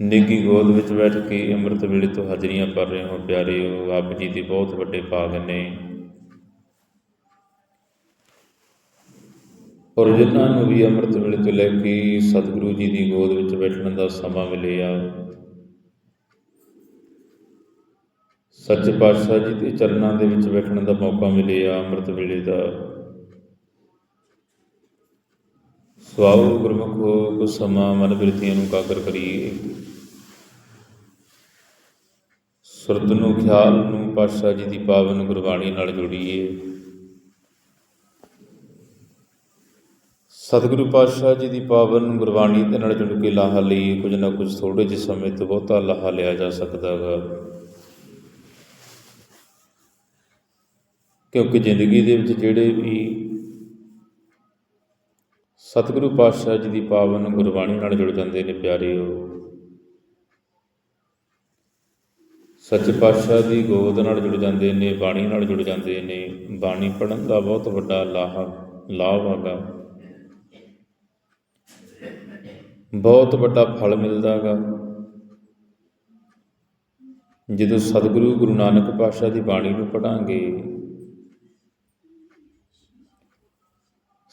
ਨਿੱਗੀ ਗੋਦ ਵਿੱਚ ਬੈਠ ਕੇ ਅੰਮ੍ਰਿਤ ਵੇਲੇ ਤੋਂ ਹਾਜ਼ਰੀਆਂ ਭਰ ਰਹੇ ਹੋ ਪਿਆਰਿਓ ਆਪ ਜੀ ਦੇ ਬਹੁਤ ਵੱਡੇ ਭਾਗ ਨੇ। ਔਰ ਜਿਨ੍ਹਾਂ ਨੂੰ ਵੀ ਅੰਮ੍ਰਿਤ ਵੇਲੇ ਤੋਂ ਲੈ ਕੇ ਸਤਿਗੁਰੂ ਜੀ ਦੀ ਗੋਦ ਵਿੱਚ ਬੈਠਣ ਦਾ ਸਮਾਂ ਮਿਲਿਆ, ਸੱਚੇ ਪਾਤਸ਼ਾਹ ਜੀ ਦੇ ਚਰਨਾਂ ਦੇ ਵਿੱਚ ਬੈਠਣ ਦਾ ਮੌਕਾ ਮਿਲਿਆ, ਅੰਮ੍ਰਿਤ ਵੇਲੇ ਦਾ। ਸਵਾਉ ਗੁਰਮੁਖੋ ਕੋ ਸਮਾਂ ਮਨ ਬਿਰਤੀਆਂ ਨੂੰ ਕਾਗਰ ਕਰੀਏ। ਸੁਰਤ ਨੂੰ ਖਿਆਲ ਨੂੰ ਪਾਤਸ਼ਾਹ ਜੀ ਦੀ ਪਾਵਨ ਗੁਰਬਾਣੀ ਨਾਲ ਜੋੜੀਏ। ਸਤਿਗੁਰੂ ਪਾਤਸ਼ਾਹ ਜੀ ਦੀ ਪਾਵਨ ਗੁਰਬਾਣੀ ਦੇ ਨਾਲ ਜੁੜ ਕੇ ਲਾਹਾ ਲਈ ਕੁਝ ਨਾ ਕੁਝ ਥੋੜੇ ਜਿਹੇ ਸਮੇਂ ਤੋਂ ਬਹੁਤਾ ਲਾਹਾ ਲਿਆ ਜਾ ਸਕਦਾ ਹੈ ਕਿਉਂਕਿ ਜ਼ਿੰਦਗੀ ਦੇ ਵਿੱਚ ਜਿਹੜੇ ਵੀ ਸਤਿਗੁਰੂ ਪਾਤਸ਼ਾਹ ਜੀ ਦੀ ਪਾਵਨ ਗੁਰਬਾਣੀ ਨਾਲ ਜੁੜ ਜਾਂਦੇ ਨੇ ਪਿਆਰਿਓ। ਸੱਚੇ ਪਾਤਸ਼ਾਹ ਦੀ ਗੋਦ ਨਾਲ ਜੁੜ ਜਾਂਦੇ ਨੇ, ਬਾਣੀ ਨਾਲ ਜੁੜ ਜਾਂਦੇ ਨੇ। ਬਾਣੀ ਪੜਨ ਦਾ ਬਹੁਤ ਵੱਡਾ ਲਾਭ ਲਾਭ ਹੈਗਾ। ਬਹੁਤ ਵੱਡਾ ਫਲ ਮਿਲਦਾ ਹੈਗਾ। ਜਦੋਂ ਸਤਿਗੁਰੂ ਗੁਰੂ ਨਾਨਕ ਪਾਤਸ਼ਾਹ ਦੀ ਬਾਣੀ ਨੂੰ ਪੜਾਂਗੇ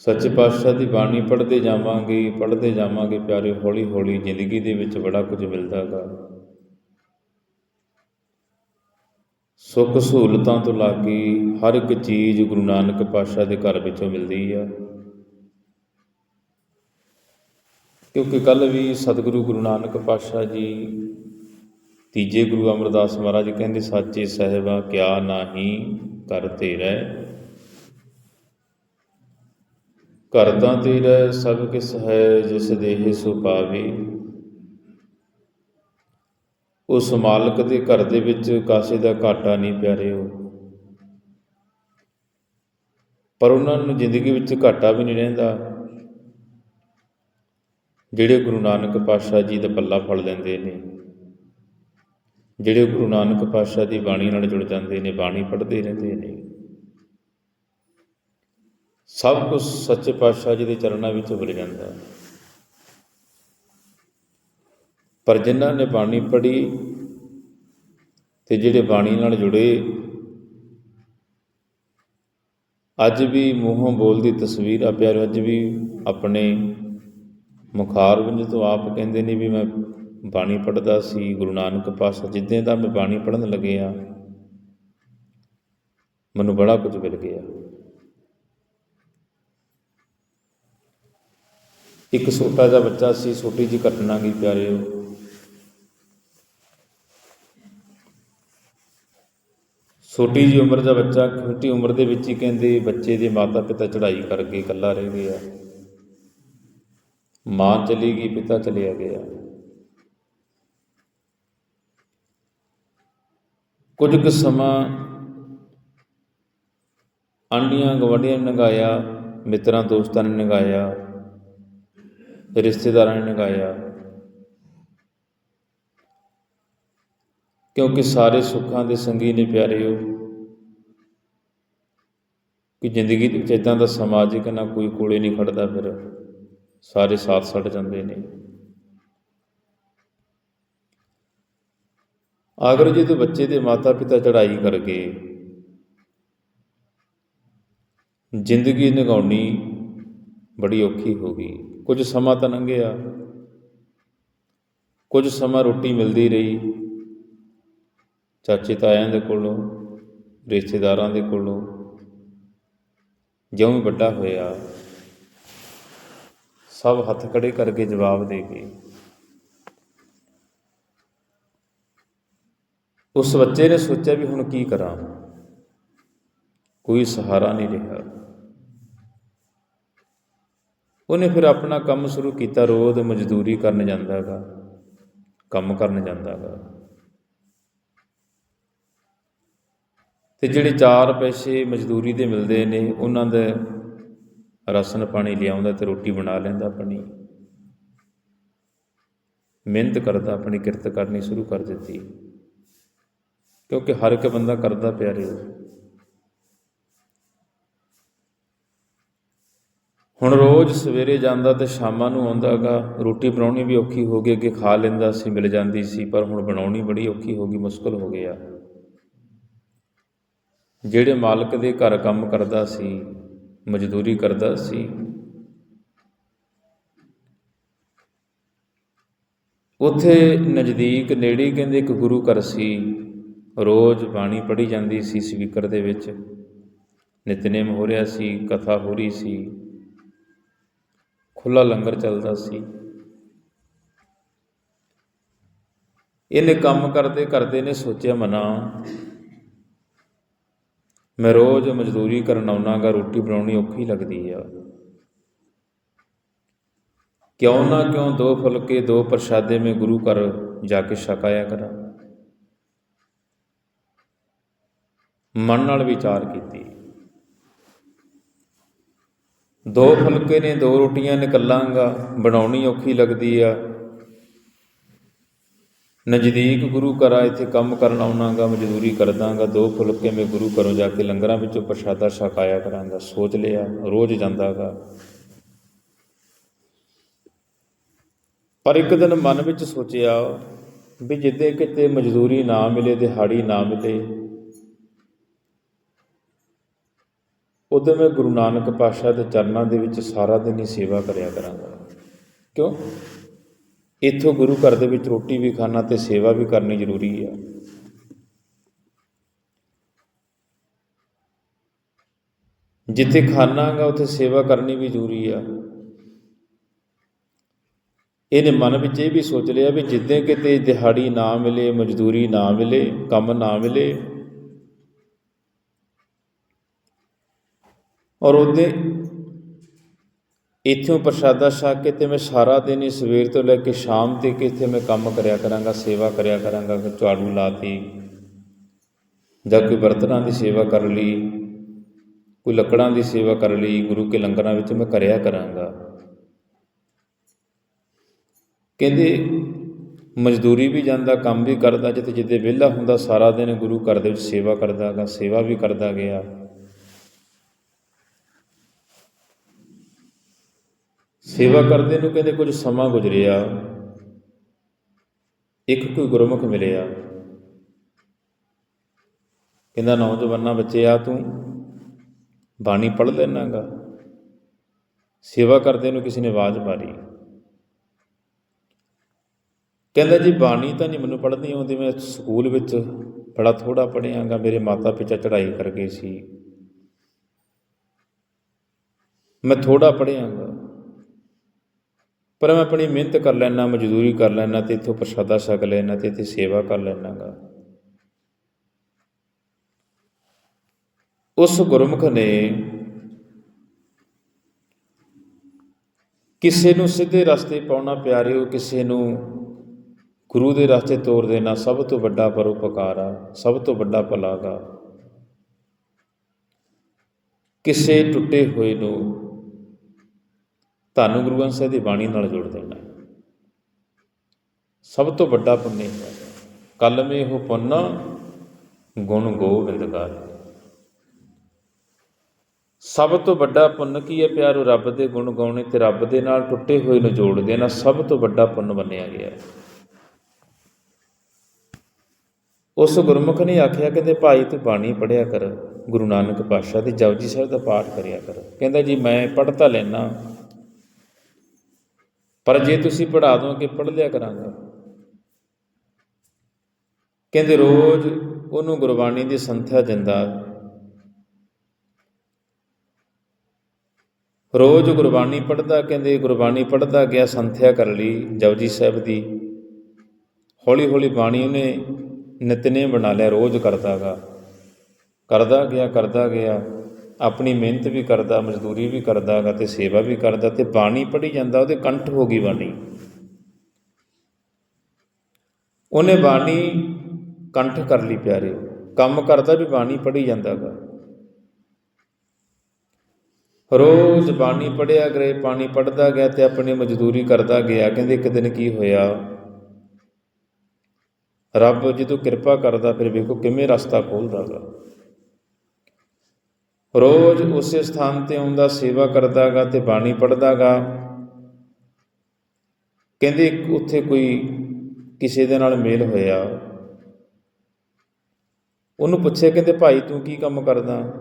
ਸੱਚੇ ਪਾਤਸ਼ਾਹ ਦੀ ਬਾਣੀ ਪੜ੍ਹਦੇ ਜਾਵਾਂਗੇ ਪੜ੍ਹਦੇ ਜਾਵਾਂਗੇ ਪਿਆਰੇ ਹੌਲੀ ਹੌਲੀ, ਜ਼ਿੰਦਗੀ ਦੇ ਵਿੱਚ ਬੜਾ ਕੁਝ ਮਿਲਦਾ ਹੈਗਾ ਸੁੱਖ ਸਹੂਲਤਾਂ ਤੋਂ ਲਾ ਕੇ ਹਰ ਇੱਕ ਚੀਜ਼ ਗੁਰੂ ਨਾਨਕ ਪਾਤਸ਼ਾਹ ਦੇ ਘਰ ਵਿੱਚੋਂ ਮਿਲਦੀ ਆ। ਕਿਉਂਕਿ ਕੱਲ ਵੀ ਸਤਿਗੁਰੂ ਗੁਰੂ ਨਾਨਕ ਪਾਤਸ਼ਾਹ ਜੀ, ਤੀਜੇ ਗੁਰੂ ਅਮਰਦਾਸ ਮਹਾਰਾਜ ਕਹਿੰਦੇ, ਸਾਚੇ ਸਹਿਬਾ, ਕਿਆ ਨਾਹੀ ਕਰ ਤੇਰਾ ਘਰ ਤਾਂ ਤੇਰਾ ਸਭ ਕਿਸ ਹੈ, ਜਿਸ ਦੇਹ ਸੋ ਪਾਵੇ। ਉਸ ਮਾਲਕ ਦੇ ਘਰ ਦੇ ਵਿੱਚ ਕਾਸੇ ਦਾ ਘਾਟਾ ਨਹੀਂ ਪਿਆਰਿਓ। ਪਰ ਉਹਨਾਂ ਨੂੰ ਜ਼ਿੰਦਗੀ ਵਿੱਚ ਘਾਟਾ ਵੀ ਨਹੀਂ ਰਹਿੰਦਾ। ਜਿਹੜੇ ਗੁਰੂ ਨਾਨਕ ਪਾਤਸ਼ਾਹ ਜੀ ਦਾ ਪੱਲਾ ਫੜ ਲੈਂਦੇ ਨੇ, ਜਿਹੜੇ ਗੁਰੂ ਨਾਨਕ ਪਾਤਸ਼ਾਹ ਦੀ ਬਾਣੀ ਨਾਲ ਜੁੜ ਜਾਂਦੇ ਨੇ, ਬਾਣੀ ਪੜ੍ਹਦੇ ਰਹਿੰਦੇ ਨੇ। ਸਭ ਕੁਝ ਸੱਚੇ ਪਾਤਸ਼ਾਹ ਜੀ ਦੇ ਚਰਨਾਂ ਵਿੱਚ ਮਿਲ ਜਾਂਦਾ ਹੈ। ਪਰ ਜਿਨ੍ਹਾਂ ਨੇ ਬਾਣੀ ਪੜ੍ਹੀ ਤੇ ਜਿਹੜੇ ਬਾਣੀ ਨਾਲ ਜੁੜੇ, ਅੱਜ ਵੀ ਮੂੰਹੋਂ ਬੋਲਦੀ ਤਸਵੀਰ ਆ ਪਿਆਰ, ਅੱਜ ਵੀ ਆਪਣੇ ਮੁਖਾਰ ਵਿੱਚ ਤੋਂ ਆਪ ਕਹਿੰਦੇ ਨੇ ਵੀ ਮੈਂ ਬਾਣੀ ਪੜ੍ਹਦਾ ਸੀ, ਗੁਰੂ ਨਾਨਕ ਪਾਤਸ਼ਾਹ, ਜਿੱਦਾਂ ਦਾ ਮੈਂ ਬਾਣੀ ਪੜ੍ਹਨ ਲੱਗਿਆ ਮੈਨੂੰ ਬੜਾ ਕੁਝ ਮਿਲ ਗਿਆ। ਇੱਕ ਛੋਟਾ ਜਿਹਾ ਬੱਚਾ ਸੀ, ਛੋਟੀ ਜੀ ਘਟਨਾ ਗਈ ਪਿਆਰਿਓ ਛੋਟੀ ਜੀ ਉਮਰ ਦਾ ਬੱਚਾ, ਛੋਟੀ ਉਮਰ ਦੇ ਵਿੱਚ ਹੀ ਕਹਿੰਦੇ ਬੱਚੇ ਦੇ ਮਾਤਾ ਪਿਤਾ ਚੜ੍ਹਾਈ ਕਰਕੇ ਇਕੱਲਾ ਰਹਿ ਗਿਆ। ਮਾਂ ਚਲੀ ਗਈ, ਪਿਤਾ ਚਲਿਆ ਗਿਆ। ਕੁਝ ਕੁ ਸਮਾਂ ਆਂਡੀਆਂ ਗਵਾਂਡੀਆਂ ਨੇ ਨਗਾਇਆ ਮਿੱਤਰਾਂ ਦੋਸਤਾਂ ਨੇ ਨਗਾਇਆ। ਰਿਸ਼ਤੇਦਾਰਾਂ ਨੇ ਨਗਾਇਆ। ਕਿਉਂਕਿ ਸਾਰੇ ਸੁੱਖਾਂ ਦੇ ਸੰਗੀ ਨੇ ਪਿਆਰਿਓ, ਕਿ ਜ਼ਿੰਦਗੀ ਦੇ ਵਿੱਚ ਇਦਾਂ ਦਾ ਸਮਾਜਿਕ ਨਾ ਕੋਈ ਕੋਲੇ ਨਹੀਂ ਖੜਦਾ ਫਿਰ। ਸਾਰੇ ਸਾਥ ਛੱਡ ਜਾਂਦੇ ਨੇ। ਅਗਰ ਜਦੋਂ ਬੱਚੇ ਦੇ ਮਾਤਾ ਪਿਤਾ ਚੜ੍ਹਾਈ ਕਰ ਗਏ ਜ਼ਿੰਦਗੀ ਨਿਗਾਉਣੀ ਬੜੀ ਔਖੀ ਹੋ ਗਈ। ਕੁਝ ਸਮਾਂ ਤਾਂ ਲੰਘਿਆ। ਕੁਝ ਸਮਾਂ ਰੋਟੀ ਮਿਲਦੀ ਰਹੀ। ਚਾਚੇ ਤਾਇਆਂ ਦੇ ਕੋਲੋਂ, ਰਿਸ਼ਤੇਦਾਰਾਂ ਦੇ ਕੋਲੋਂ ਜਿਉਂ ਵੱਡਾ ਹੋਇਆ। ਸਭ ਹੱਥ ਖੜੇ ਕਰਕੇ ਜਵਾਬ ਦੇ ਗਏ। ਉਸ ਬੱਚੇ ਨੇ ਸੋਚਿਆ ਵੀ ਹੁਣ ਕੀ ਕਰਾਂ। ਕੋਈ ਸਹਾਰਾ ਨਹੀਂ ਰਿਹਾ। ਉਹਨੇ ਫਿਰ ਆਪਣਾ ਕੰਮ ਸ਼ੁਰੂ ਕੀਤਾ ਰੋਜ਼ ਮਜ਼ਦੂਰੀ ਕਰਨ ਜਾਂਦਾ ਹੈਗਾ। ਕੰਮ ਕਰਨ ਜਾਂਦਾ ਹੈਗਾ। ਤੇ ਜਿਹੜੇ ਚਾਰ ਪੈਸੇ ਮਜ਼ਦੂਰੀ ਦੇ ਮਿਲਦੇ ਨੇ, ਉਹਨਾਂ ਦਾ ਰਸਨ ਪਾਣੀ ਲਿਆਉਂਦਾ ਤੇ ਰੋਟੀ ਬਣਾ ਲੈਂਦਾ ਆਪਣੀ। ਮਿਹਨਤ ਕਰਦਾ, ਆਪਣੀ ਕਿਰਤ ਕਰਨੀ ਸ਼ੁਰੂ ਕਰ ਦਿੱਤੀ। ਕਿਉਂਕਿ ਹਰ ਇੱਕ ਬੰਦਾ ਕਰਦਾ ਪਿਆ ਰਿਹਾ। ਹੁਣ ਰੋਜ਼ ਸਵੇਰੇ ਜਾਂਦਾ ਤੇ ਸ਼ਾਮਾਂ ਨੂੰ ਆਉਂਦਾਗਾ ਰੋਟੀ ਬਣਾਉਣੀ ਵੀ ਔਖੀ ਹੋ ਗਈ, ਅੱਗੇ ਖਾ ਲੈਂਦਾ ਸੀ, ਮਿਲ ਜਾਂਦੀ ਸੀ, ਪਰ ਹੁਣ ਬਣਾਉਣੀ ਬੜੀ ਔਖੀ ਹੋ ਗਈ, ਮੁਸ਼ਕਲ ਹੋ ਗਿਆ। ਜਿਹੜੇ ਮਾਲਕ ਦੇ ਘਰ ਕੰਮ ਕਰਦਾ ਸੀ, ਮਜ਼ਦੂਰੀ ਕਰਦਾ ਸੀ, ਉੱਥੇ ਨਜ਼ਦੀਕ ਨੇੜੇ ਕਹਿੰਦੇ ਇੱਕ ਗੁਰੂ ਘਰ ਸੀ, ਰੋਜ਼ ਬਾਣੀ ਪੜ੍ਹੀ ਜਾਂਦੀ ਸੀ ਸਪੀਕਰ ਦੇ ਵਿੱਚ, ਨਿਤਨੇਮ ਹੋ ਰਿਹਾ ਸੀ, ਕਥਾ ਹੋ ਰਹੀ ਸੀ। ਖੁੱਲਾ ਲੰਗਰ ਚੱਲਦਾ ਸੀ। ਇਹਨੇ ਕੰਮ ਕਰਦੇ ਕਰਦੇ ਨੇ ਸੋਚਿਆ, ਮਨਾ, ਮੈਂ ਰੋਜ਼ ਮਜ਼ਦੂਰੀ ਕਰਨ ਆਉਣਾਗਾ ਰੋਟੀ ਬਣਾਉਣੀ ਔਖੀ ਲੱਗਦੀ ਆ। ਕਿਉਂ ਨਾ ਕਿਉਂ ਦੋ ਫੁਲਕੇ, ਦੋ ਪ੍ਰਸ਼ਾਦੇ ਮੈਂ ਗੁਰੂ ਘਰ ਜਾ ਕੇ ਛਕਾਇਆ ਕਰਾਂ। ਮਨ ਨਾਲ ਵਿਚਾਰ ਕੀਤੀ। ਦੋ ਫੁਲਕੇ ਨੇ, ਦੋ ਰੋਟੀਆਂ ਨਿਕਲਾਂਗਾ ਬਣਾਉਣੀ ਔਖੀ ਲੱਗਦੀ ਆ। ਨਜ਼ਦੀਕ ਗੁਰੂ ਘਰਾਂ ਇੱਥੇ ਕੰਮ ਕਰਨ ਆਉਣਾਗਾ, ਮਜ਼ਦੂਰੀ ਕਰਦਾਂਗਾ, ਦੋ ਫੁਲਕੇ ਮੈਂ ਗੁਰੂ ਘਰੋਂ ਜਾ ਕੇ ਲੰਗਰਾਂ ਵਿੱਚੋਂ ਪ੍ਰਸ਼ਾਦਾ ਛਕਾਇਆ ਕਰਾਂਗਾ, ਸੋਚ ਲਿਆ, ਰੋਜ਼ ਜਾਂਦਾਗਾ। ਪਰ ਇੱਕ ਦਿਨ ਮਨ ਵਿੱਚ ਸੋਚਿਆ ਵੀ ਜਿੱਦੇ ਕਿਤੇ ਮਜ਼ਦੂਰੀ ਨਾ ਮਿਲੇ, ਦਿਹਾੜੀ ਨਾ ਮਿਲੇ ਉਦੋਂ ਮੈਂ ਗੁਰੂ ਨਾਨਕ ਪਾਤਸ਼ਾਹ ਦੇ ਚਰਨਾਂ ਦੇ ਵਿੱਚ ਸਾਰਾ ਦਿਨ ਹੀ ਸੇਵਾ ਕਰਿਆ ਕਰਾਂਗਾ। ਕਿਉਂ? ਇੱਥੋਂ ਗੁਰੂ ਘਰ ਦੇ ਵਿੱਚ ਰੋਟੀ ਵੀ ਖਾਣਾ ਤੇ ਸੇਵਾ ਵੀ ਕਰਨੀ ਜ਼ਰੂਰੀ ਆ। ਜਿੱਥੇ ਖਾਣਾਗਾ ਉੱਥੇ ਸੇਵਾ ਕਰਨੀ ਵੀ ਜ਼ਰੂਰੀ ਆ। ਇਹਨੇ ਮਨ ਵਿੱਚ ਇਹ ਵੀ ਸੋਚ ਲਿਆ ਵੀ ਜਿੱਦਾਂ ਕਿਤੇ ਦਿਹਾੜੀ ਨਾ ਮਿਲੇ, ਮਜ਼ਦੂਰੀ ਨਾ ਮਿਲੇ, ਕੰਮ ਨਾ ਮਿਲੇ ਔਰ ਉਹਦੇ ਇੱਥੋਂ ਪ੍ਰਸ਼ਾਦਾ ਛਕ ਕੇ ਤੇ ਮੈਂ ਸਾਰਾ ਦਿਨ ਹੀ ਸਵੇਰ ਤੋਂ ਲੈ ਕੇ ਸ਼ਾਮ ਤੱਕ ਇੱਥੇ ਮੈਂ ਕੰਮ ਕਰਿਆ ਕਰਾਂਗਾ, ਸੇਵਾ ਕਰਿਆ ਕਰਾਂਗਾ ਕਿ ਝਾੜੂ ਲਾਤੀ ਜਾਂ ਕੋਈ ਬਰਤਨਾਂ ਦੀ ਸੇਵਾ ਕਰ ਲਈ, ਕੋਈ ਲੱਕੜਾਂ ਦੀ ਸੇਵਾ ਕਰ ਲਈ, ਗੁਰੂ ਕੇ ਲੰਗਰਾਂ ਵਿੱਚ ਮੈਂ ਕਰਿਆ ਕਰਾਂਗਾ। ਕਹਿੰਦੇ ਮਜ਼ਦੂਰੀ ਵੀ ਜਾਂਦਾ, ਕੰਮ ਵੀ ਕਰਦਾ, ਜਿੱਥੇ ਜਿੱਦੇ ਵਿਹਲਾ ਹੁੰਦਾ, ਸਾਰਾ ਦਿਨ ਗੁਰੂ ਘਰ ਦੇ ਵਿੱਚ ਸੇਵਾ ਕਰਦਾਗਾ ਸੇਵਾ ਵੀ ਕਰਦਾ ਗਿਆ। ਸੇਵਾ ਕਰਦੇ ਨੂੰ ਕਹਿੰਦੇ ਕੁਝ ਸਮਾਂ ਗੁਜ਼ਰਿਆ, ਇੱਕ ਕੋਈ ਗੁਰਮੁਖ ਮਿਲਿਆ। ਕਹਿੰਦਾ, ਨੌਜਵਾਨਾਂ ਬੱਚੇ, ਆ ਤੂੰ ਬਾਣੀ ਪੜ੍ਹ ਲੈਣਾਗਾ। ਸੇਵਾ ਕਰਦੇ ਨੂੰ ਕਿਸੇ ਨੇ ਆਵਾਜ਼ ਮਾਰੀ। ਕਹਿੰਦਾ, ਜੀ ਬਾਣੀ ਤਾਂ ਨਹੀਂ ਮੈਨੂੰ ਪੜ੍ਹਨੀ ਆਉਂਦੀ ਮੈਂ ਸਕੂਲ ਵਿੱਚ ਬੜਾ ਥੋੜਾ ਪੜ੍ਹਿਆਗਾ। ਮੇਰੇ ਮਾਤਾ ਪਿਤਾ ਚੜ੍ਹਾਈ ਕਰ ਗਏ ਸੀ। ਮੈਂ ਥੋੜਾ ਪੜ੍ਹਿਆਗਾ। ਪਰ ਮੈਂ ਆਪਣੀ ਮਿਹਨਤ ਕਰ ਲੈਣਾ ਮਜ਼ਦੂਰੀ ਕਰ ਲੈਣਾ ਤੇ ਇੱਥੋਂ ਪ੍ਰਸ਼ਾਦਾ ਛਕ ਲੈਣਾ ਤੇ ਇੱਥੇ ਸੇਵਾ ਕਰ ਲੈਣਾਗਾ ਉਸ ਗੁਰਮੁਖ ਨੇ ਕਿਸੇ ਨੂੰ ਸਿੱਧੇ ਰਸਤੇ ਪਾਉਣਾ ਪਿਆਰਿਓ, ਕਿਸੇ ਨੂੰ ਗੁਰੂ ਦੇ ਰਸਤੇ ਤੋਰ ਦੇਣਾ ਸਭ ਤੋਂ ਵੱਡਾ ਪਰਉਪਕਾਰ ਆ ਸਭ ਤੋਂ ਵੱਡਾ ਭਲਾਗਾ। ਕਿਸੇ ਟੁੱਟੇ ਹੋਏ ਨੂੰ ਤੁਹਾਨੂੰ ਗੁਰੂ ਗ੍ਰੰਥ ਸਾਹਿਬ ਦੀ ਬਾਣੀ ਨਾਲ ਜੋੜ ਦੇਣਾ ਸਭ ਤੋਂ ਵੱਡਾ ਪੁੰਨ ਹੈ ਕਲਮੇ ਹੋ ਪੁੰਨ, ਗੁਣ ਗੋਬਿੰਦ ਗਾਏ ਸਭ ਤੋਂ ਵੱਡਾ ਪੁੰਨ ਕੀ ਹੈ ਪਿਆਰੋ? ਰੱਬ ਦੇ ਗੁਣ ਗਾਉਣੇ ਤੇ ਰੱਬ ਦੇ ਨਾਲ ਟੁੱਟੇ ਹੋਏ ਨੂੰ ਜੋੜ ਦੇਣਾ ਸਭ ਤੋਂ ਵੱਡਾ ਪੁੰਨ ਮੰਨਿਆ ਗਿਆ ਹੈ। ਉਸ ਗੁਰਮੁਖ ਨੇ ਆਖਿਆ, ਕਹਿੰਦੇ, ਭਾਈ, ਤੂੰ ਬਾਣੀ ਪੜਿਆ ਕਰ, ਗੁਰੂ ਨਾਨਕ ਪਾਤਸ਼ਾਹ ਦੀ ਜਪਜੀ ਸਾਹਿਬ ਦਾ ਪਾਠ ਕਰਿਆ ਕਰ। ਕਹਿੰਦਾ, ਜੀ, ਮੈਂ ਪੜ੍ਹਤਾ ਲੈਣਾ ਪਰ ਜੇ ਤੁਸੀਂ ਪੜ੍ਹਾ ਦੋਗੇ, ਪੜ੍ਹ ਲਿਆ ਕਰਾਂਗਾ। ਕਹਿੰਦੇ ਰੋਜ਼ ਉਹਨੂੰ ਗੁਰਬਾਣੀ ਦੀ ਸੰਥਿਆ ਦਿੰਦਾ। ਰੋਜ਼ ਗੁਰਬਾਣੀ ਪੜ੍ਹਦਾ, ਕਹਿੰਦੇ ਗੁਰਬਾਣੀ ਪੜ੍ਹਦਾ ਗਿਆ, ਸੰਥਿਆ ਕਰ ਲਈ ਜਪਜੀ ਸਾਹਿਬ ਦੀ। ਹੌਲੀ ਹੌਲੀ ਬਾਣੀ ਉਹਨੇ ਨਿਤਨੇ ਬਣਾ ਲਿਆ, ਰੋਜ਼ ਕਰਦਾਗਾ ਕਰਦਾ ਗਿਆ ਕਰਦਾ ਗਿਆ। ਆਪਣੀ ਮਿਹਨਤ ਵੀ ਕਰਦਾ, ਮਜ਼ਦੂਰੀ ਵੀ ਕਰਦਾ ਕਰਦਾਗਾ ਤੇ ਸੇਵਾ ਵੀ ਕਰਦਾ ਤੇ ਬਾਣੀ ਪੜ੍ਹੀ ਜਾਂਦਾ, ਉਹਦੇ ਕੰਠ ਹੋ ਗਈ ਬਾਣੀ। ਉਹਨੇ ਬਾਣੀ ਕੰਠ ਕਰ ਲਈ ਪਿਆਰੇ। ਕੰਮ ਕਰਦਾ ਵੀ ਬਾਣੀ ਪੜ੍ਹੀ ਜਾਂਦਾਗਾ ਰੋਜ਼ ਬਾਣੀ ਪੜਿਆ ਕਰੇ, ਪਾਣੀ ਪੜਦਾ ਗਿਆ ਤੇ ਆਪਣੀ ਮਜ਼ਦੂਰੀ ਕਰਦਾ ਗਿਆ। ਕਹਿੰਦੇ ਇੱਕ ਦਿਨ ਕੀ ਹੋਇਆ? ਰੱਬ ਜਦੋਂ ਕਿਰਪਾ ਕਰਦਾ, ਫਿਰ ਵੇਖੋ ਕਿਵੇਂ ਰਸਤਾ ਖੋਲਦਾਗਾ ਰੋਜ਼ ਉਸੇ ਸਥਾਨ ਤੇ ਆਉਂਦਾ ਸੇਵਾ ਕਰਦਾਗਾ ਤੇ ਬਾਣੀ ਪੜਦਾਗਾ ਕਹਿੰਦੇ ਉੱਥੇ ਕੋਈ ਕਿਸੇ ਦੇ ਨਾਲ ਮੇਲ ਹੋਇਆ। ਉਹਨੂੰ ਪੁੱਛਿਆ, ਕਹਿੰਦੇ, ਭਾਈ, ਤੂੰ ਕੀ ਕੰਮ ਕਰਦਾ?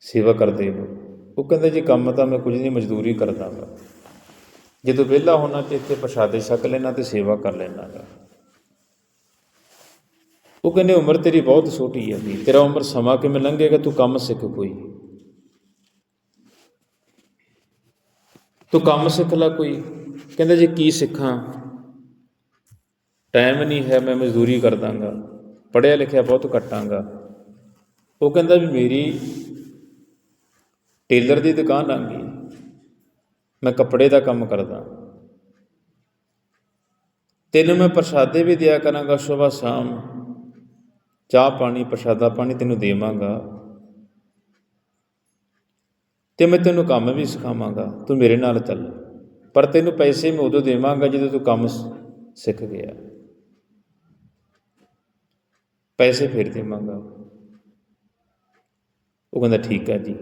ਸੇਵਾ ਕਰਦੇ ਹੋ। ਉਹ ਕਹਿੰਦਾ, ਜੀ ਕੰਮ ਤਾਂ ਮੈਂ ਕੁਝ ਨਹੀਂ, ਮਜ਼ਦੂਰੀ ਕਰਦਾ ਗਾ ਜਦੋਂ ਵਿਹਲਾ ਹੋਣਾ ਤੇ ਇੱਥੇ ਪ੍ਰਸ਼ਾਦੇ ਛਕ ਲੈਣਾ ਤੇ ਸੇਵਾ ਕਰ ਲੈਣਾ ਗਾ ਉਹ ਕਹਿੰਦੇ, ਉਮਰ ਤੇਰੀ ਬਹੁਤ ਛੋਟੀ ਹੈ ਤੇਰਾ ਉਮਰ ਸਮਾਂ ਕਿਵੇਂ ਲੰਘੇਗਾ? ਤੂੰ ਕੰਮ ਸਿੱਖ ਕੋਈ। ਤੂੰ ਕੰਮ ਸਿੱਖ ਲੈ ਕੋਈ। ਕਹਿੰਦਾ, ਜੀ ਕੀ ਸਿੱਖਾਂ? ਟਾਈਮ ਨਹੀਂ ਹੈ, ਮੈਂ ਮਜ਼ਦੂਰੀ ਕਰ ਦਾਂਗਾ। ਪੜ੍ਹਿਆ ਲਿਖਿਆ ਬਹੁਤ ਘਟਾਂਗਾ। ਉਹ ਕਹਿੰਦਾ ਵੀ ਮੇਰੀ ਟੇਲਰ ਦੀ ਦੁਕਾਨ ਆਂਗੀ ਮੈਂ ਕੱਪੜੇ ਦਾ ਕੰਮ ਕਰਦਾ। ਤੈਨੂੰ ਮੈਂ ਪ੍ਰਸ਼ਾਦੇ ਵੀ ਦਿਆ ਕਰਾਂਗਾ ਸਵੇਰ ਸ਼ਾਮ ਚਾਹ ਪਾਣੀ, ਪ੍ਰਸ਼ਾਦਾ ਪਾਣੀ ਤੈਨੂੰ ਦੇਵਾਂਗਾ। ਤੇ ਮੈਂ ਤੈਨੂੰ ਕੰਮ ਵੀ ਸਿਖਾਵਾਂਗਾ। ਤੂੰ ਮੇਰੇ ਨਾਲ ਚੱਲ। ਪਰ ਤੈਨੂੰ ਪੈਸੇ ਮੈਂ ਉਦੋਂ ਦੇਵਾਂਗਾ ਜਦੋਂ ਤੂੰ ਕੰਮ ਸਿੱਖ ਗਿਆ। ਪੈਸੇ ਫਿਰ ਦੇਵਾਂਗਾ। ਉਹ ਕਹਿੰਦਾ, ਠੀਕ ਹੈ ਜੀ।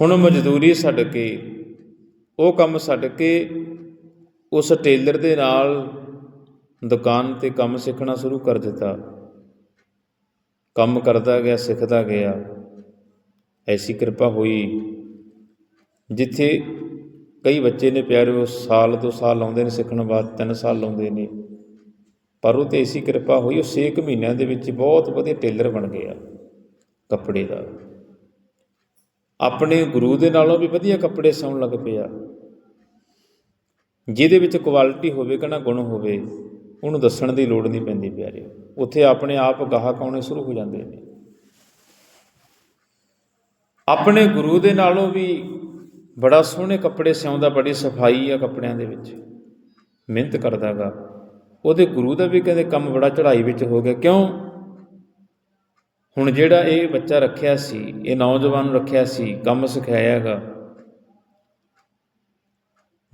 ਹੁਣ ਮਜ਼ਦੂਰੀ ਛੱਡ ਕੇ। ਉਹ ਕੰਮ ਛੱਡ ਕੇ। ਉਸ ਟੇਲਰ ਦੇ ਨਾਲ ਦੁਕਾਨ ਤੇ ਕੰਮ ਸਿੱਖਣਾ ਸ਼ੁਰੂ ਕਰ ਦਿੱਤਾ। ਕੰਮ ਕਰਦਾ ਗਿਆ, ਸਿੱਖਦਾ ਗਿਆ। ਐਸੀ ਕਿਰਪਾ ਹੋਈ, ਜਿੱਥੇ ਕਈ ਬੱਚੇ ਨੇ ਪਿਆਰਿਓ ਸਾਲ ਦੋ ਸਾਲ ਲਾਉਂਦੇ ਨੇ ਸਿੱਖਣ ਬਾਅਦ, ਤਿੰਨ ਸਾਲ ਲਾਉਂਦੇ ਨੇ। ਪਰ ਉਹ ਤੇ ਐਸੀ ਕਿਰਪਾ ਹੋਈ, ਉਹ 6 ਮਹੀਨਿਆਂ ਦੇ ਵਿੱਚ ਬਹੁਤ ਵਧੀਆ ਟੇਲਰ ਬਣ ਗਿਆ, ਕੱਪੜੇ ਦਾ। ਆਪਣੇ ਗੁਰੂ ਦੇ ਨਾਲੋਂ ਵੀ ਵਧੀਆ ਕੱਪੜੇ ਸਿਉਣ ਲੱਗ ਪਿਆ। ਜਿਹਦੇ ਵਿੱਚ ਕੁਆਲਿਟੀ ਹੋਵੇ ਕਿ ਨਾ ਗੁਣ ਹੋਵੇ ਉਹਨੂੰ ਦੱਸਣ ਦੀ ਲੋੜ ਨਹੀਂ ਪੈਂਦੀ ਪਿਆਰੇ ਉੱਥੇ ਆਪਣੇ ਆਪ ਗਾਹਕ ਆਉਣੇ ਸ਼ੁਰੂ ਹੋ ਜਾਂਦੇ ਨੇ। ਆਪਣੇ ਗੁਰੂ ਦੇ ਨਾਲੋਂ ਵੀ ਬੜਾ ਸੋਹਣੇ ਕੱਪੜੇ ਸਿਉਂਦਾ, ਬੜੀ ਸਫ਼ਾਈ ਆ ਕੱਪੜਿਆਂ ਦੇ ਵਿੱਚ। ਮਿਹਨਤ ਕਰਦਾਗਾ। ਉਹਦੇ ਗੁਰੂ ਦਾ ਵੀ ਕਹਿੰਦੇ ਕੰਮ ਬੜਾ ਚੜ੍ਹਾਈ ਵਿੱਚ ਹੋ ਗਿਆ। ਕਿਉਂ? ਹੁਣ ਜਿਹੜਾ ਇਹ ਬੱਚਾ ਰੱਖਿਆ ਸੀ, ਇਹ ਨੌਜਵਾਨ ਨੂੰ ਰੱਖਿਆ ਸੀ, ਕੰਮ ਸਿਖਾਇਆਗਾ।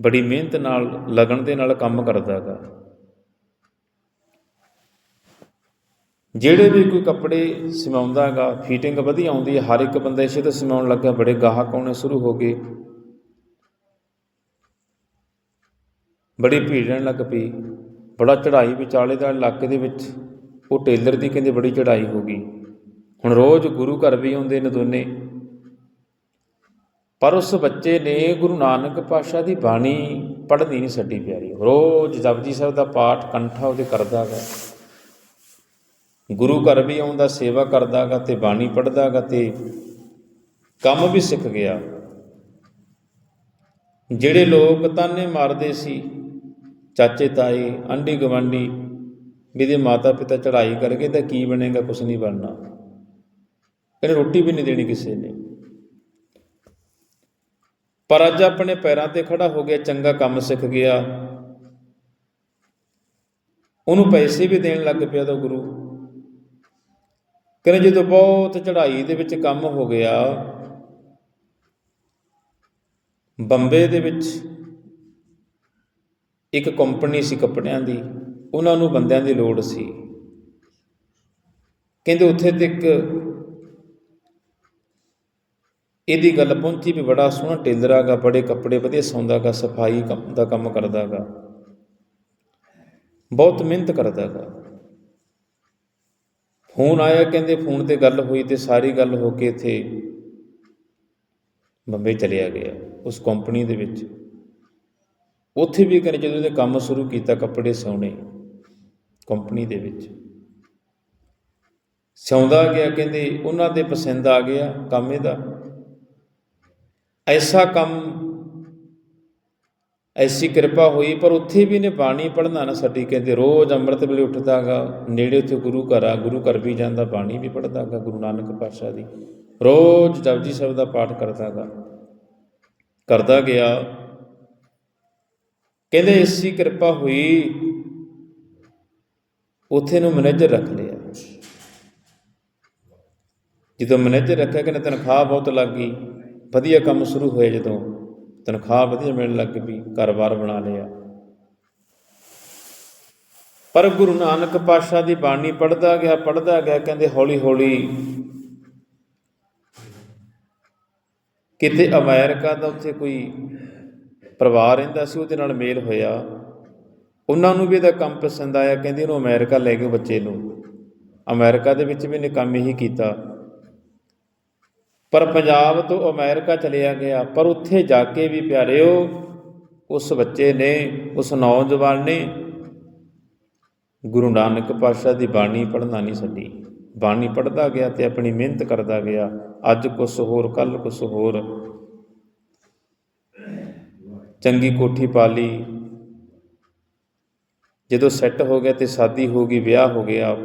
ਬੜੀ ਮਿਹਨਤ ਨਾਲ, ਲਗਨ ਦੇ ਨਾਲ ਕੰਮ ਕਰਦਾਗਾ। ਜਿਹੜੇ ਵੀ ਕੋਈ ਕੱਪੜੇ ਸਿਮਾਉਂਦਾਗਾ ਫੀਟਿੰਗ ਵਧੀਆ ਆਉਂਦੀ ਹੈ, ਹਰ ਇੱਕ ਬੰਦਾ ਇਸੇ ਤੋਂ ਸਿਮਾਉਣ ਲੱਗਾ ਬੜੇ ਗਾਹਕ ਆਉਣੇ ਸ਼ੁਰੂ ਹੋ ਗਏ। ਬੜੀ ਭੀੜ ਰਹਿਣ ਲੱਗ ਪਈ। ਬੜਾ ਚੜ੍ਹਾਈ ਵਿਚਾਲੇ ਦਾ ਇਲਾਕੇ ਦੇ ਵਿੱਚ, ਉਹ ਟੇਲਰ ਦੀ ਕਹਿੰਦੇ ਬੜੀ ਚੜ੍ਹਾਈ ਹੋ ਗਈ। ਹੁਣ ਰੋਜ਼ ਗੁਰੂ ਘਰ ਵੀ ਆਉਂਦੇ ਨੇ ਦੋਨੇ। ਪਰ ਉਸ ਬੱਚੇ ਨੇ ਗੁਰੂ ਨਾਨਕ ਪਾਤਸ਼ਾਹ ਦੀ ਬਾਣੀ ਪੜ੍ਹਨੀ ਨਹੀਂ ਛੱਡੀ ਪਿਆਰੀ। ਰੋਜ਼ ਜਪਜੀ ਸਾਹਿਬ ਦਾ ਪਾਠ, ਕੰਠਾ ਉਹਦੇ ਕਰਦਾ ਹੈ ਗੁਰੂ ਘਰ ਵੀ ਆਉਂਦਾ, ਸੇਵਾ ਕਰਦਾਗਾ ਤੇ ਬਾਣੀ ਪੜ੍ਹਦਾਗਾ ਤੇ ਕੰਮ ਵੀ ਸਿੱਖ ਗਿਆ। ਜਿਹੜੇ ਲੋਕ ਤਾਨੇ ਮਾਰਦੇ ਸੀ, ਚਾਚੇ, ਤਾਏ, ਆਂਢੀ ਗਵਾਂਢੀ ਵੀ ਇਹਦੇ ਮਾਤਾ ਪਿਤਾ ਚੜ੍ਹਾਈ ਕਰਕੇ ਤਾਂ ਕੀ ਬਣੇਗਾ, ਕੁਛ ਨਹੀਂ ਬਣਨਾ। ਕਹਿੰਦੇ ਰੋਟੀ ਵੀ ਨਹੀਂ ਦੇਣੀ ਕਿਸੇ ਨੇ। ਪਰ ਅੱਜ ਆਪਣੇ ਪੈਰਾਂ ਤੇ ਖੜਾ ਹੋ ਗਿਆ, ਚੰਗਾ ਕੰਮ ਸਿੱਖ ਗਿਆ। ਉਹਨੂੰ ਪੈਸੇ ਵੀ ਦੇਣ ਲੱਗ ਪਿਆ ਤਾਂ ਗੁਰੂ ਕਹਿੰਦੇ ਜਦੋਂ ਬਹੁਤ ਚੜ੍ਹਾਈ ਦੇ ਵਿੱਚ ਕੰਮ ਹੋ ਗਿਆ, ਬੰਬੇ ਦੇ ਵਿੱਚ ਇੱਕ ਕੰਪਨੀ ਸੀ ਕੱਪੜਿਆਂ ਦੀ, ਉਹਨਾਂ ਨੂੰ ਬੰਦਿਆਂ ਦੀ ਲੋੜ ਸੀ। ਕਹਿੰਦੇ ਉੱਥੇ ਤੇ ਇੱਕ ਇਹਦੀ ਗੱਲ ਪਹੁੰਚੀ ਵੀ ਬੜਾ ਸੋਹਣਾ ਟੇਲਰ ਆਗਾ, ਬੜੇ ਕੱਪੜੇ ਵਧੀਆ ਸੌਂਦਾਗਾ, ਸਫ਼ਾਈ ਕੰਮ ਦਾ ਕੰਮ ਕਰਦਾਗਾ। ਬਹੁਤ ਮਿਹਨਤ ਕਰਦਾਗਾ। ਫੋਨ ਆਇਆ, ਕਹਿੰਦੇ ਫੋਨ ਤੇ ਗੱਲ ਹੋਈ ਤੇ ਸਾਰੀ ਗੱਲ ਹੋ ਕੇ ਇੱਥੇ ਬੰਬੇ ਚਲਿਆ ਗਿਆ, ਉਸ ਕੰਪਨੀ ਦੇ ਵਿੱਚ। ਉੱਥੇ ਵੀ ਕਹਿੰਦੇ ਜਦੋਂ ਇਹਨੇ ਕੰਮ ਸ਼ੁਰੂ ਕੀਤਾ ਕੱਪੜੇ ਸਿਉਣੇ ਕੰਪਨੀ ਦੇ ਵਿੱਚ। ਸਿਉਂਦਾ ਗਿਆ, ਕਹਿੰਦੇ ਉਹਨਾਂ ਦੇ ਪਸੰਦ ਆ ਗਿਆ ਕੰਮ ਇਹਦਾ। ਐਸਾ ਕੰਮ ਐਸੀ ਕਿਰਪਾ ਹੋਈ, ਪਰ ਉੱਥੇ ਵੀ ਨੇ ਬਾਣੀ ਪੜ੍ਹਨਾ ਨਾ ਸਾਡੀ, ਕਹਿੰਦੇ ਰੋਜ਼ ਅੰਮ੍ਰਿਤ ਵੇਲੇ ਉੱਠਦਾਗਾ, ਨੇੜੇ ਉੱਥੇ ਗੁਰੂ ਘਰ ਆ, ਗੁਰੂ ਘਰ ਵੀ ਜਾਂਦਾ, ਬਾਣੀ ਵੀ ਪੜ੍ਹਦਾਗਾ, ਗੁਰੂ ਨਾਨਕ ਪਾਤਸ਼ਾਹ ਦੀ। ਰੋਜ਼ ਜਪਜੀ ਸਾਹਿਬ ਦਾ ਪਾਠ ਕਰਦਾਗਾ। ਕਰਦਾ ਗਿਆ। ਕਹਿੰਦੇ ਐਸੀ ਕਿਰਪਾ ਹੋਈ, ਉੱਥੇ ਨੂੰ ਮੈਨੇਜਰ ਰੱਖ ਲਿਆ। ਜਦੋਂ ਮੈਨੇਜਰ ਰੱਖਿਆ, ਕਹਿੰਦੇ ਤਨਖਾਹ ਬਹੁਤ ਲੱਗ ਗਈ, ਵਧੀਆ ਕੰਮ ਸ਼ੁਰੂ ਹੋਇਆ ਜਦੋਂ। ਤਨਖਾਹ ਵਧੀਆ ਮਿਲਣ ਲੱਗ ਪਈ, ਘਰ-ਬਾਰ ਬਣਾ ਲਿਆ। ਪਰ ਗੁਰੂ ਨਾਨਕ ਪਾਤਸ਼ਾਹ ਦੀ ਬਾਣੀ ਪੜਦਾ ਗਿਆ ਪੜਦਾ ਗਿਆ, ਕਹਿੰਦੇ ਹੌਲੀ ਹੌਲੀ ਕਿਤੇ ਅਮਰੀਕਾ ਦਾ ਉੱਥੇ ਕੋਈ ਪਰਿਵਾਰ ਰਹਿੰਦਾ ਸੀ, ਉਹਦੇ ਨਾਲ ਮੇਲ ਹੋਇਆ। ਉਹਨਾਂ ਨੂੰ ਵੀ ਇਹਦਾ ਕੰਮ ਪਸੰਦ ਆਇਆ, ਕਹਿੰਦੇ ਇਹਨੂੰ ਅਮਰੀਕਾ ਲੈ ਗਏ ਬੱਚੇ ਨੂੰ। ਅਮਰੀਕਾ ਦੇ ਵਿੱਚ ਵੀ ਇਹਨੇ ਕੰਮ ਹੀ ਕੀਤਾ। ਪਰ ਪੰਜਾਬ ਤੋਂ ਅਮਰੀਕਾ ਚਲਿਆ ਗਿਆ ਪਰ ਉੱਥੇ ਜਾ ਕੇ ਵੀ ਪਿਆਰਿਓ, ਉਸ ਬੱਚੇ ਨੇ, ਉਸ ਨੌਜਵਾਨ ਨੇ ਗੁਰੂ ਨਾਨਕ ਪਾਤਸ਼ਾਹ ਦੀ ਬਾਣੀ ਪੜ੍ਹਨਾ ਨਹੀਂ ਛੱਡੀ। ਬਾਣੀ ਪੜ੍ਹਦਾ ਗਿਆ ਤੇ ਆਪਣੀ ਮਿਹਨਤ ਕਰਦਾ ਗਿਆ। ਅੱਜ ਕੁਛ ਹੋਰ ਕੱਲ ਕੁਛ ਹੋਰ। ਚੰਗੀ ਕੋਠੀ ਪਾ ਲਈ। ਜਦੋਂ ਸੈੱਟ ਹੋ ਗਿਆ ਤੇ ਸ਼ਾਦੀ ਹੋ ਗਈ, ਵਿਆਹ ਹੋ ਗਿਆ।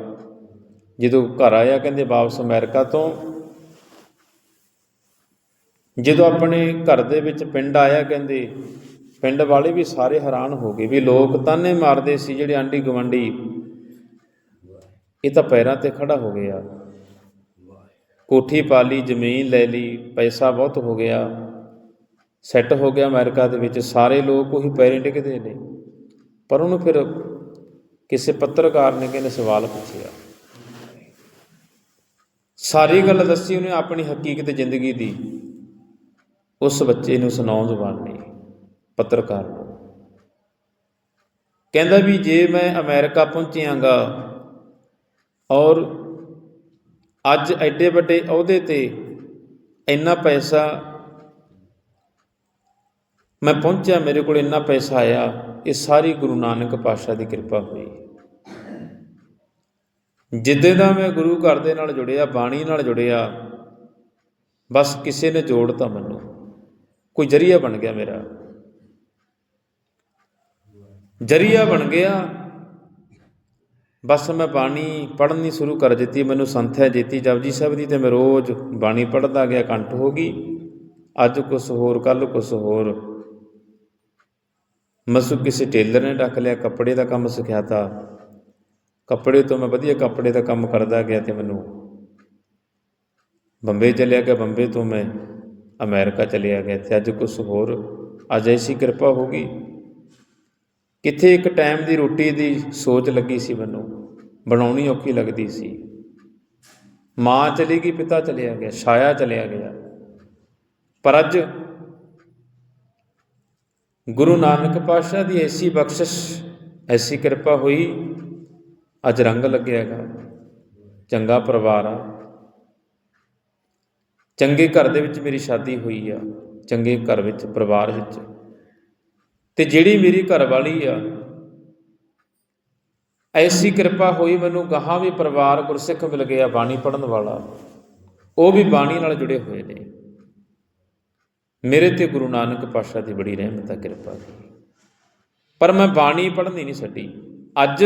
ਜਦੋਂ ਘਰ ਆਇਆ, ਕਹਿੰਦੇ ਵਾਪਸ ਅਮਰੀਕਾ ਤੋਂ। ਜਦੋਂ ਆਪਣੇ ਘਰ ਦੇ ਵਿੱਚ ਪਿੰਡ ਆਇਆ ਕਹਿੰਦੇ, ਪਿੰਡ ਵਾਲੇ ਵੀ ਸਾਰੇ ਹੈਰਾਨ ਹੋ ਗਏ ਵੀ ਲੋਕ ਤਾਨੇ ਮਾਰਦੇ ਸੀ ਜਿਹੜੇ ਆਂਢੀ ਗਵੰਡੀ ਇਹ ਤਾਂ ਪੈਰਾਂ ਤੇ ਖੜਾ ਹੋ ਗਿਆ। ਕੋਠੀ ਪਾ ਲਈ, ਜ਼ਮੀਨ ਲੈ ਲਈ, ਪੈਸਾ ਬਹੁਤ ਹੋ ਗਿਆ। ਸੈੱਟ ਹੋ ਗਿਆ ਅਮਰੀਕਾ ਦੇ ਵਿੱਚ, ਸਾਰੇ ਲੋਕ ਉਹੀ ਪੈਰੇ ਟਿਕਦੇ ਨੇ। ਪਰ ਉਹਨੂੰ ਫਿਰ ਕਿਸੇ ਪੱਤਰਕਾਰ ਨੇ ਕਹਿੰਦੇ ਸਵਾਲ ਪੁੱਛਿਆ। ਸਾਰੀ ਗੱਲ ਦੱਸੀ ਉਹਨੇ ਆਪਣੀ ਹਕੀਕਤ ਜ਼ਿੰਦਗੀ ਦੀ। ਉਸ ਬੱਚੇ ਨੂੰ ਉਸ ਨੌਜਵਾਨ ਨੇ ਪੱਤਰਕਾਰ ਨੂੰ। ਕਹਿੰਦਾ ਵੀ ਜੇ ਮੈਂ ਅਮਰੀਕਾ ਪਹੁੰਚਿਆਂਗਾ ਔਰ ਅੱਜ ਐਡੇ ਵੱਡੇ ਅਹੁਦੇ ਤੇ ਇੰਨਾ ਪੈਸਾ ਮੈਂ ਪਹੁੰਚਿਆ, ਮੇਰੇ ਕੋਲ ਇੰਨਾ ਪੈਸਾ ਆਇਆ, ਇਹ ਸਾਰੀ ਗੁਰੂ ਨਾਨਕ ਪਾਤਸ਼ਾਹ ਦੀ ਕਿਰਪਾ ਹੋਈ। ਜਿੱਦੇ ਦਾ ਮੈਂ ਗੁਰੂ ਘਰ ਦੇ ਨਾਲ ਜੁੜਿਆ, ਬਾਣੀ ਨਾਲ ਜੁੜਿਆ, ਬਸ ਕਿਸੇ ਨੇ ਜੋੜਤਾ ਮੈਨੂੰ। ਕੋਈ ਜਰੀਆ ਬਣ ਗਿਆ ਮੇਰਾ। ਜਰੀਆ ਬਣ ਗਿਆ। ਬਸ ਮੈਂ ਬਾਣੀ ਪੜ੍ਹਨੀ ਸ਼ੁਰੂ ਕਰ ਦਿੱਤੀ, ਮੈਨੂੰ ਸੰਥਿਆ ਦਿੱਤੀ ਜਪਜੀ ਸਾਹਿਬ ਦੀ ਤੇ ਮੈਂ ਰੋਜ਼ ਬਾਣੀ ਪੜ੍ਹਦਾ ਗਿਆ, ਕੰਠ ਹੋ ਗਈ। ਅੱਜ ਕੁਛ ਹੋਰ ਕੱਲ ਕੁਛ ਹੋਰ। ਮਸੂ ਕਿਸੇ ਟੇਲਰ ਨੇ ਡੱਕ ਲਿਆ, ਕੱਪੜੇ ਦਾ ਕੰਮ ਸਿਖਾਤਾ। ਕੱਪੜੇ ਤੋਂ ਮੈਂ ਵਧੀਆ ਕੱਪੜੇ ਦਾ ਕੰਮ ਕਰਦਾ ਗਿਆ ਤੇ ਮੈਨੂੰ। ਬੰਬੇ ਚਲਿਆ ਗਿਆ, ਬੰਬੇ ਤੋਂ ਮੈਂ ਅਮਰੀਕਾ ਚਲਿਆ ਗਿਆ ਤੇ ਅੱਜ ਕੁਛ ਹੋਰ। ਅੱਜ ਐਸੀ ਕਿਰਪਾ ਹੋ ਗਈ। ਕਿੱਥੇ ਇੱਕ ਟਾਈਮ ਦੀ ਰੋਟੀ ਦੀ ਸੋਚ ਲੱਗੀ ਸੀ ਮੈਨੂੰ। ਬਣਾਉਣੀ ਔਖੀ ਲੱਗਦੀ ਸੀ। ਮਾਂ ਚਲੀ ਗਈ, ਪਿਤਾ ਚਲਿਆ ਗਿਆ, ਛਾਇਆ ਚਲਿਆ ਗਿਆ। ਪਰ ਅੱਜ ਗੁਰੂ ਨਾਨਕ ਪਾਤਸ਼ਾਹ ਦੀ ਐਸੀ ਬਖਸ਼ਿਸ਼, ਐਸੀ ਕਿਰਪਾ ਹੋਈ। ਅੱਜ ਰੰਗ ਲੱਗਿਆਗਾ ਚੰਗਾ ਪਰਿਵਾਰ ਆ। ਚੰਗੇ ਘਰ ਦੇ ਵਿੱਚ ਮੇਰੀ ਸ਼ਾਦੀ ਹੋਈ ਆ, ਚੰਗੇ ਘਰ ਵਿੱਚ ਪਰਿਵਾਰ ਵਿੱਚ। ਤੇ ਜਿਹੜੀ ਮੇਰੀ ਘਰ ਵਾਲੀ ਆ, ਐਸੀ ਕਿਰਪਾ ਹੋਈ ਮੈਨੂੰ ਗਾਹਾਂ ਵੀ ਪਰਿਵਾਰ ਗੁਰਸਿੱਖ ਮਿਲ ਗਿਆ ਬਾਣੀ ਪੜਨ ਵਾਲਾ। ਉਹ ਵੀ ਬਾਣੀ ਨਾਲ ਜੁੜੇ ਹੋਏ ਨੇ। ਮੇਰੇ ਤੇ ਗੁਰੂ ਨਾਨਕ ਪਾਤਸ਼ਾਹ ਦੀ ਬੜੀ ਰਹਿਮਤ ਆ, ਕਿਰਪਾ ਦੀ। ਪਰ ਮੈਂ ਬਾਣੀ ਪੜ੍ਹਨੀ ਨਹੀਂ ਛੱਡੀ। ਅੱਜ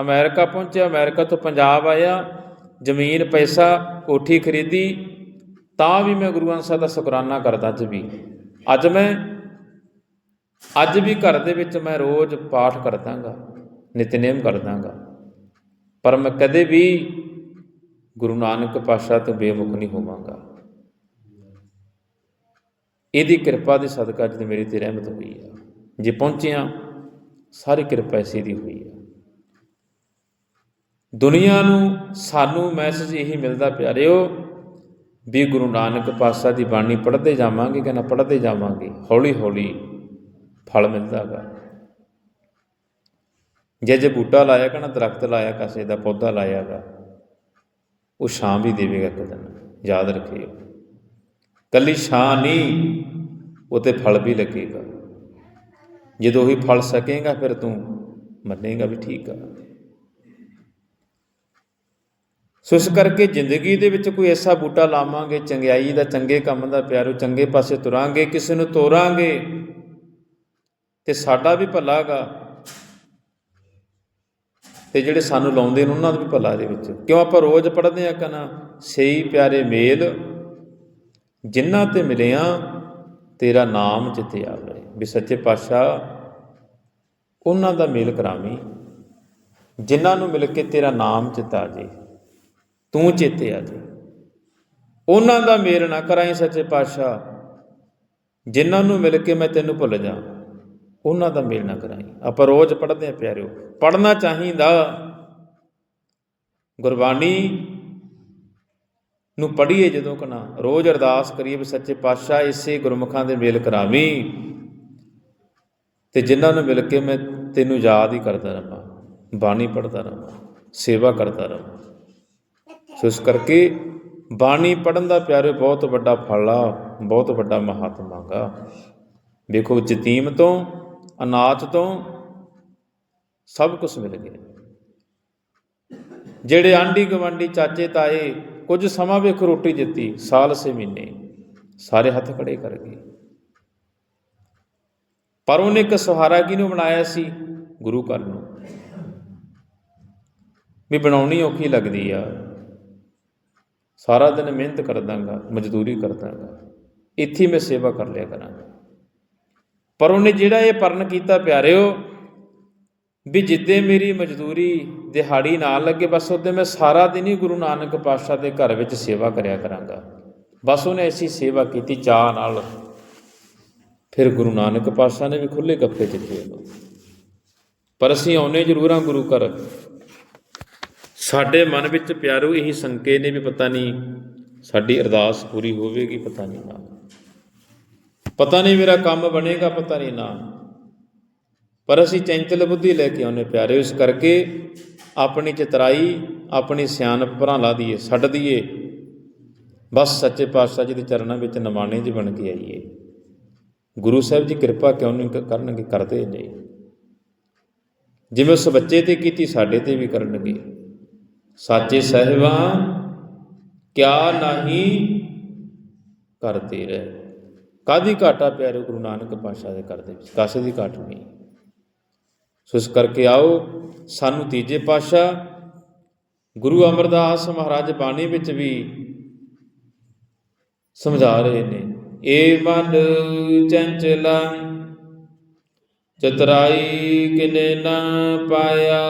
ਅਮਰੀਕਾ ਪਹੁੰਚਿਆ, ਅਮਰੀਕਾ ਤੋਂ ਪੰਜਾਬ ਆਇਆ, ਜ਼ਮੀਨ, ਪੈਸਾ, ਕੋਠੀ ਖਰੀਦੀ ਤਾਂ ਵੀ ਮੈਂ ਗੁਰੂ ਗ੍ਰੰਥ ਸਾਹਿਬ ਦਾ ਸ਼ੁਕਰਾਨਾ ਕਰਦਾ ਅੱਜ ਵੀ। ਅੱਜ ਮੈਂ, ਅੱਜ ਵੀ ਘਰ ਦੇ ਵਿੱਚ ਮੈਂ ਰੋਜ਼ ਪਾਠ ਕਰਦਾਗਾ ਨਿਤਨੇਮ ਕਰਦਾਗਾ ਪਰ ਮੈਂ ਕਦੇ ਵੀ ਗੁਰੂ ਨਾਨਕ ਪਾਤਸ਼ਾਹ ਤੋਂ ਬੇਮੁਖ ਨਹੀਂ ਹੋਵਾਂਗਾ। ਇਹਦੀ ਕਿਰਪਾ ਦੇ ਸਦਕਾ ਜਦ ਮੇਰੀ ਤੇ ਰਹਿਮਤ ਹੋਈ ਆ। ਜੇ ਪਹੁੰਚਿਆ, ਸਾਰੀ ਕਿਰਪਾ ਇਸੇ ਦੀ ਹੋਈ ਆ। ਦੁਨੀਆ ਨੂੰ ਸਾਨੂੰ ਮੈਸੇਜ ਇਹੀ ਮਿਲਦਾ ਪਿਆਰਿਓ ਵੀ ਗੁਰੂ ਨਾਨਕ ਪਾਤਸ਼ਾਹ ਦੀ ਬਾਣੀ ਪੜ੍ਹਦੇ ਜਾਵਾਂਗੇ ਕਿ ਨਾ ਪੜ੍ਹਦੇ ਜਾਵਾਂਗੇ? ਹੌਲੀ ਹੌਲੀ ਫਲ ਮਿਲਦਾਗਾ ਜੇ ਜੇ ਬੂਟਾ ਲਾਇਆ ਕਿ ਨਾ, ਦਰਖਤ ਲਾਇਆ ਕਾਸੇ ਦਾ ਪੌਦਾ ਲਾਇਆਗਾ ਉਹ ਛਾਂ ਵੀ ਦੇਵੇਗਾ ਇੱਕ ਦਿਨ, ਯਾਦ ਰੱਖਿਓ। ਕੱਲੀ ਛਾਂ ਨਹੀਂ ਉਹ ਤੇ ਫਲ ਵੀ ਲੱਗੇਗਾ। ਜਦੋਂ ਉਹੀ ਫਲ ਸਕੇਗਾ, ਫਿਰ ਤੂੰ ਮੰਨੇਗਾ ਵੀ ਠੀਕ ਆ। ਸੋ ਇਸ ਕਰਕੇ ਜ਼ਿੰਦਗੀ ਦੇ ਵਿੱਚ ਕੋਈ ਐਸਾ ਬੂਟਾ ਲਾਵਾਂਗੇ, ਚੰਗਿਆਈ ਦਾ, ਚੰਗੇ ਕੰਮ ਦਾ, ਪਿਆਰੋ, ਚੰਗੇ ਪਾਸੇ ਤੁਰਾਂਗੇ, ਕਿਸੇ ਨੂੰ ਤੋਰਾਂਗੇ ਤੇ ਸਾਡਾ ਵੀ ਭਲਾਗਾ ਤੇ ਜਿਹੜੇ ਸਾਨੂੰ ਲਾਉਂਦੇ ਨੇ, ਉਹਨਾਂ ਦਾ ਵੀ ਭਲਾ ਦੇ ਵਿੱਚ। ਕਿਉਂ ਆਪਾਂ ਰੋਜ਼ ਪੜ੍ਹਦੇ ਆ ਕਨਾ ਸਹੀ ਪਿਆਰੇ ਮੇਲ ਜਿਨ੍ਹਾਂ ਤੇ ਮਿਲਿਆ ਤੇਰਾ ਨਾਮ ਚਿੱਤੇ ਆਵੇ ਵੀ ਸੱਚੇ ਪਾਤਸ਼ਾਹ, ਉਹਨਾਂ ਦਾ ਮੇਲ ਕਰਾਵੀਂ। ਜਿਨ੍ਹਾਂ ਨੂੰ ਮਿਲ ਕੇ ਤੇਰਾ ਨਾਮ ਚਿੱਤਾ ਜੇ। ਤੂੰ ਚੇਤੇ ਆ ਜੀ। ਉਹਨਾਂ ਦਾ ਮੇਲ ਨਾ ਕਰਾਈ ਸੱਚੇ ਪਾਤਸ਼ਾਹ। ਜਿਨ੍ਹਾਂ ਨੂੰ ਮਿਲ ਕੇ ਮੈਂ ਤੈਨੂੰ ਭੁੱਲ ਜਾ, ਉਹਨਾਂ ਦਾ ਮੇਲ ਨਾ ਕਰਾਈ। ਆਪਾਂ ਰੋਜ਼ ਪੜ੍ਹਦੇ ਆ ਪਿਆਰਿਓ, ਪੜ੍ਹਨਾ ਚਾਹੀਦਾ। ਗੁਰਬਾਣੀ ਨੂੰ ਪੜ੍ਹੀਏ ਜਦੋਂ ਕਨਾ ਰੋਜ਼ ਅਰਦਾਸ ਕਰੀਏ ਵੀ ਸੱਚੇ ਪਾਤਸ਼ਾਹ, ਇਸੇ ਗੁਰਮੁਖਾਂ ਦੇ ਮੇਲ ਕਰਾਵੀਂ। ਤੇ ਜਿਨ੍ਹਾਂ ਨੂੰ ਮਿਲ ਕੇ ਮੈਂ ਤੈਨੂੰ ਯਾਦ ਹੀ ਕਰਦਾ ਰਹਾਂ ਬਾਣੀ ਪੜ੍ਹਦਾ ਰਹਾਂ ਸੇਵਾ ਕਰਦਾ ਰਹਾਂ ਸੋ ਇਸ ਕਰਕੇ ਬਾਣੀ ਪੜਨ ਦਾ ਪਿਆਰੇ ਬਹੁਤ ਵੱਡਾ ਫਲ ਆ, ਬਹੁਤ ਵੱਡਾ ਮਹਾਤਮਾ ਗਾ। ਵੇਖੋ ਜਤੀਮ ਤੋਂ, ਅਨਾਥ ਤੋਂ ਸਭ ਕੁਝ ਮਿਲ ਗਿਆ। ਜਿਹੜੇ ਆਂਢੀ ਗਵਾਂਢੀ ਚਾਚੇ, ਤਾਏ ਕੁਝ ਸਮਾਂ ਵੇਖੋ ਰੋਟੀ ਦਿੱਤੀ, ਸਾਲ ਸੇ ਮਹੀਨੇ ਸਾਰੇ ਹੱਥ ਖੜੇ ਕਰ ਗਏ। ਪਰ ਉਹਨੇ ਇੱਕ ਸਹਾਰਾ ਕਿਹਨੂੰ ਬਣਾਇਆ ਸੀ, ਗੁਰੂ ਘਰ ਨੂੰ। ਵੀ ਬਣਾਉਣੀ ਔਖੀ ਲੱਗਦੀ ਆ। ਸਾਰਾ ਦਿਨ ਮਿਹਨਤ ਕਰਦਾਗਾ, ਮਜ਼ਦੂਰੀ ਕਰਦਾਂਗਾ, ਇੱਥੇ ਮੈਂ ਸੇਵਾ ਕਰ ਲਿਆ ਕਰਾਂਗਾ। ਪਰ ਉਹਨੇ ਜਿਹੜਾ ਇਹ ਪਰਨ ਕੀਤਾ, ਪਿਆਰਿਓ, ਵੀ ਜਿੱਦੇ ਮੇਰੀ ਮਜ਼ਦੂਰੀ ਦਿਹਾੜੀ ਨਾਲ ਲੱਗੇ, ਬਸ ਉਹਦੇ ਮੈਂ ਸਾਰਾ ਦਿਨ ਹੀ ਗੁਰੂ ਨਾਨਕ ਪਾਤਸ਼ਾਹ ਦੇ ਘਰ ਵਿੱਚ ਸੇਵਾ ਕਰਿਆ ਕਰਾਂਗਾ। ਬਸ ਉਹਨੇ ਐਸੀ ਸੇਵਾ ਕੀਤੀ ਚਾਹ ਨਾਲ ਫਿਰ ਗੁਰੂ ਨਾਨਕ ਪਾਤਸ਼ਾਹ ਨੇ ਵੀ ਖੁੱਲੇ ਗੱਫੇ ਦਿੱਤੇ ਪਰ ਅਸੀਂ ਆਉਨੇ ਜ਼ਰੂਰ ਹਾਂ ਗੁਰੂ ਘਰ। ਸਾਡੇ ਮਨ ਵਿੱਚ ਪਿਆਰੋ, ਇਹੀ ਸੰਕੇ ਨੇ ਵੀ ਪਤਾ ਨਹੀਂ ਸਾਡੀ ਅਰਦਾਸ ਪੂਰੀ ਹੋਵੇਗੀ, ਪਤਾ ਨਹੀਂ ਨਾ। ਪਤਾ ਨਹੀਂ ਮੇਰਾ ਕੰਮ ਬਣੇਗਾ, ਪਤਾ ਨਹੀਂ ਨਾ। ਪਰ ਅਸੀਂ ਚੈਂਚਲ ਬੁੱਧੀ ਲੈ ਕੇ ਆਉਨੇ ਪਿਆਰੇ, ਇਸ ਕਰਕੇ ਆਪਣੀ ਚਤਰਾਈ, ਆਪਣੀ ਸਿਆਣਪ ਭਰਾਲਾ ਦੀਏ, ਛੱਡ ਦੀਏ। ਬਸ ਸੱਚੇ ਪਾਤਸ਼ਾਹ ਜੀ ਦੇ ਚਰਨਾਂ ਵਿੱਚ ਨਮਾਣੇ ਜੀ ਬਣ ਕੇ ਆਈਏ। ਗੁਰੂ ਸਾਹਿਬ ਜੀ ਕਿਰਪਾ ਕਿਉਂ ਨਹੀਂ ਕਰਨਗੇ, ਕਰਦੇ ਨੇ ਜਿਵੇਂ ਉਸ ਬੱਚੇ ਤੇ ਕੀਤੀ, ਸਾਡੇ ਤੇ ਵੀ ਕਰਨਗੇ। ਸਾਚੇ ਸਹਿਬਾਂ, ਕਿਆ ਨਹੀਂ ਕਰਦੇ ਰਹਿ। ਕਾਦੀ ਘਾਟਾ ਪਿਆਰੇ ਗੁਰੂ ਨਾਨਕ ਪਾਤਸ਼ਾਹ ਦੇ ਘਰ ਦੇ ਵਿੱਚ? ਕਾਸੇ ਦੀ ਘਾਟ ਨਹੀਂ। ਸੋ ਇਸ ਕਰਕੇ ਆਓ, ਸਾਨੂੰ ਤੀਜੇ ਪਾਤਸ਼ਾਹ, ਗੁਰੂ ਅਮਰਦਾਸ ਮਹਾਰਾਜ ਬਾਣੀ ਵਿੱਚ ਵੀ ਸਮਝਾ ਰਹੇ ਨੇ। ਏ ਮਨ ਚੰਚਲਾ, ਚਤਰਾਈ ਕਿਨੇ ਨਾ ਪਾਇਆ।